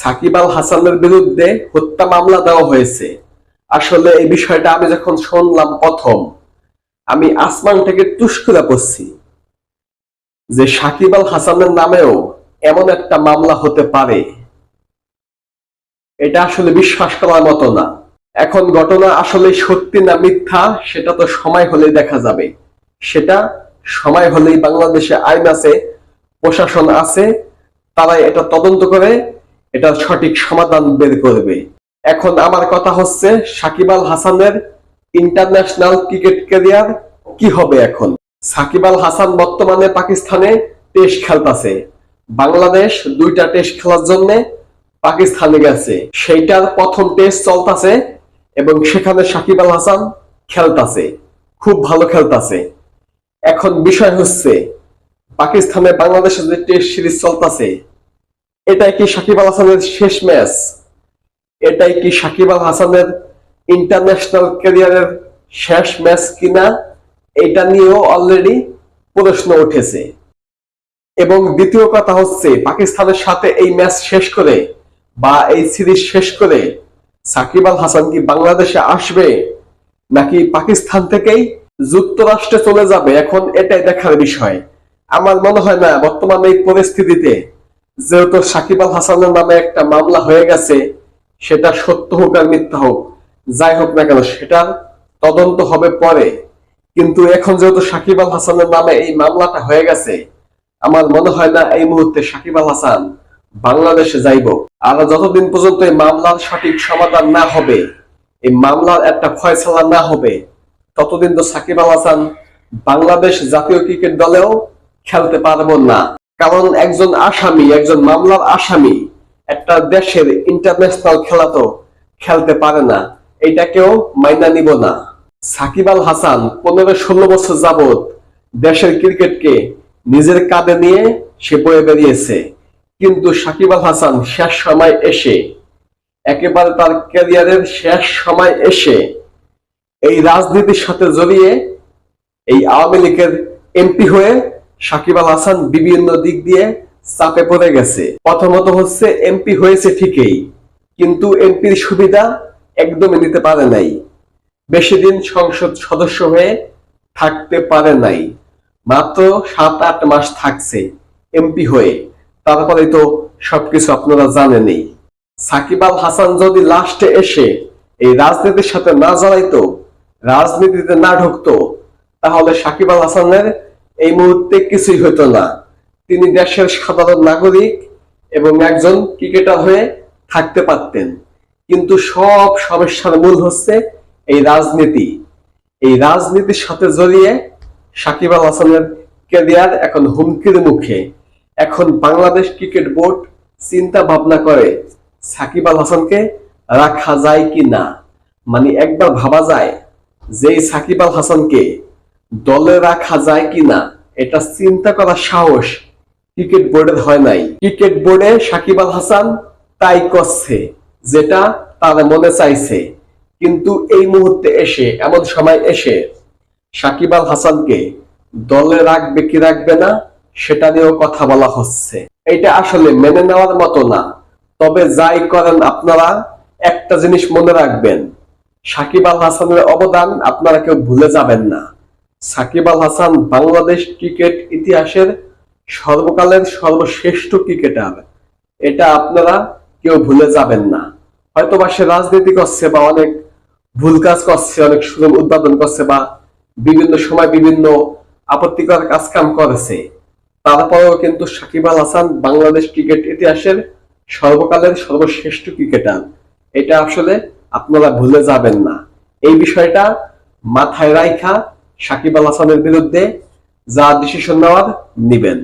সাকিব আল হাসানের বিরুদ্ধে হত্যা মামলা দেওয়া হয়েছে। আসলে এই বিষয়টা আমি যখন শুনলাম প্রথম, আমি আসমান থেকে তুস্কুরা পড়ছি যে সাকিব আল হাসানের নামেও এমন একটা মামলা হতে পারে। এটা আসলে বিশ্বাস করার মতো না। এখন ঘটনা আসলে সত্যি না মিথ্যা, সেটা তো সময় হলেই দেখা যাবে। সেটা সময় হলেই বাংলাদেশে আইন আছে, প্রশাসন আছে তারা এটা তদন্ত করে এটা সঠিক সমাধান বের করবে। এখন আমার কথা হচ্ছে, সাকিব আল হাসানের ইন্টারন্যাশনাল ক্রিকেট ক্যারিয়ার কি হবে এখন? সাকিব আল হাসান বর্তমানে পাকিস্তানে টেস্ট খেলতেছে। বাংলাদেশ দুইটা টেস্ট খেলার জন্য পাকিস্তানে গেছে। সেইটার প্রথম টেস্ট চলতেছে এবং সেখানে সাকিব আল হাসান খেলতাছে। খুব ভালো খেলতাছে। এখন বিষয় হচ্ছে, পাকিস্তানে বাংলাদেশের যে টেস্ট সিরিজ চলতেছে এটাই কি সাকিব আল হাসানের শেষ ম্যাচ? এটাই কি সাকিব আল হাসানের ইন্টারন্যাশনাল ক্যারিয়ারের শেষ ম্যাচ কিনা? এটা নিয়েও অলরেডি প্রশ্ন উঠেছে। এবং দ্বিতীয় কথা হচ্ছে, পাকিস্তানের সাথে এই ম্যাচ শেষ করে বা এই সিরিজ শেষ করে সাকিব আল হাসান কি বাংলাদেশে আসবে? নাকি পাকিস্তান থেকেই যুক্তরাষ্ট্রে চলে যাবে? এখন এটাই দেখার বিষয়। আমার মনে হয় না, বর্তমানে এই পরিস্থিতিতে যেহেতু সাকিব আল হাসানের নামে একটা মামলা হয়ে গেছে, সেটা সত্য হোক আর মিথ্যা হোক, যাই হোক না কেন সেটার তদন্ত হবে পরে। কিন্তু এখন যেহেতু সাকিব আল হাসানের নামে এই মামলাটা হয়ে গেছে, আমার মনে হয় না এই মুহূর্তে সাকিব আল হাসান বাংলাদেশে যাইব। আর যতদিন পর্যন্ত এই মামলার সঠিক সমাধান না হবে, এই মামলার একটা ফয়সলা না হবে, ততদিন তো সাকিব আল হাসান বাংলাদেশ জাতীয় ক্রিকেট দলেও খেলতে পারব না। কারণ একজন আসামি, একজন মামলার আসামি একটা দেশের ইন্টারন্যাশনাল খেলা তো খেলতে পারে না। এইটাকেও মাইনা নিব না। সাকিব আল হাসান পনেরো ষোলো বছর যাবত দেশের ক্রিকেটকে নিজের কাঁধে নিয়ে সে বয়ে বেরিয়েছে। কিন্তু সাকিব আল হাসান শেষ সময় এসে, একেবারে তার ক্যারিয়ারের শেষ সময় এসে এই রাজনীতির সাথে জড়িয়ে এই আওয়ামী লীগের এমপি হয়ে সাকিব আল হাসান বিভিন্ন দিক দিয়ে চাপে পড়ে গেছে। প্রথমত হচ্ছে, এমপি হয়েছে ঠিকই, কিন্তু এমপির সুবিধা একদমই নিতে পারে নাই। বেশি দিন সংসদ সদস্য হয়ে থাকতে পারে নাই। মাত্র সাত আট মাস থাকছে এমপি হয়ে। তারপরে তো সবকিছু আপনারা জানেনই। সাকিব আল হাসান যদি লাস্টে এসে এই রাজনীতির সাথে না জড়াইতো, রাজনীতিতে না ঢুকতো, তাহলে সাকিব আল হাসানের এই মুহূর্তে কিছুই হতো না। তিনি দেশের সাধারণ নাগরিক এবং একজন ক্রিকেটার হয়ে থাকতে পারতেন। কিন্তু সব সমস্যার মূল হচ্ছে এই রাজনীতি। এই রাজনীতির সাথে জড়িয়ে সাকিব আল হাসানের ক্যারিয়ার এখন হুমকির মুখে। এখন বাংলাদেশ ক্রিকেট বোর্ড চিন্তা ভাবনা করে, সাকিব আল হাসানকে রাখা যায় কি না? মানে একবার ভাবা যায় যে সাকিব আল হাসানকে দলে রাখা যায় কি না? এটা চিন্তা করার সাহস ক্রিকেট বোর্ডের হয় নাই। ক্রিকেট বোর্ডে সাকিব আল হাসান তাই করছে, যেটা তার মনে চাইছে। কিন্তু এই মুহূর্তে এসে, এমন সময় এসে সাকিব আল হাসানকে দলে রাখবে কি রাখবে না, সেটা নিয়েও কথা বলা হচ্ছে। এটা আসলে মেনে নেওয়ার মতো না। তবে যাই করেন আপনারা, একটা জিনিস মনে রাখবেন, সাকিব আল হাসানের অবদান আপনারা কেউ ভুলে যাবেন না। সাকিব আল হাসান বাংলাদেশ ক্রিকেট ইতিহাসের সর্বকালের সর্বশ্রেষ্ঠ ক্রিকেটার। এটা আপনারা কেউ ভুলে যাবেন না। হয়তো বা সে রাজনীতি করছে বা অনেক ভুল কাজ করছে, অনেক সুযোগ উদ্বোধন করছে বা বিভিন্ন সময় বিভিন্ন আপত্তিকর কাজ কাম করেছে। তারপরেও কিন্তু সাকিব আল হাসান বাংলাদেশ ক্রিকেট ইতিহাসের সর্বকালের সর্বশ্রেষ্ঠ ক্রিকেটার। এটা আসলে আপনারা ভুলে যাবেন না। এই বিষয়টা মাথায় রাইখা সাকিব আল হাসানের বিরুদ্ধে যা ডিসিশন নেওয়ার নিবেন।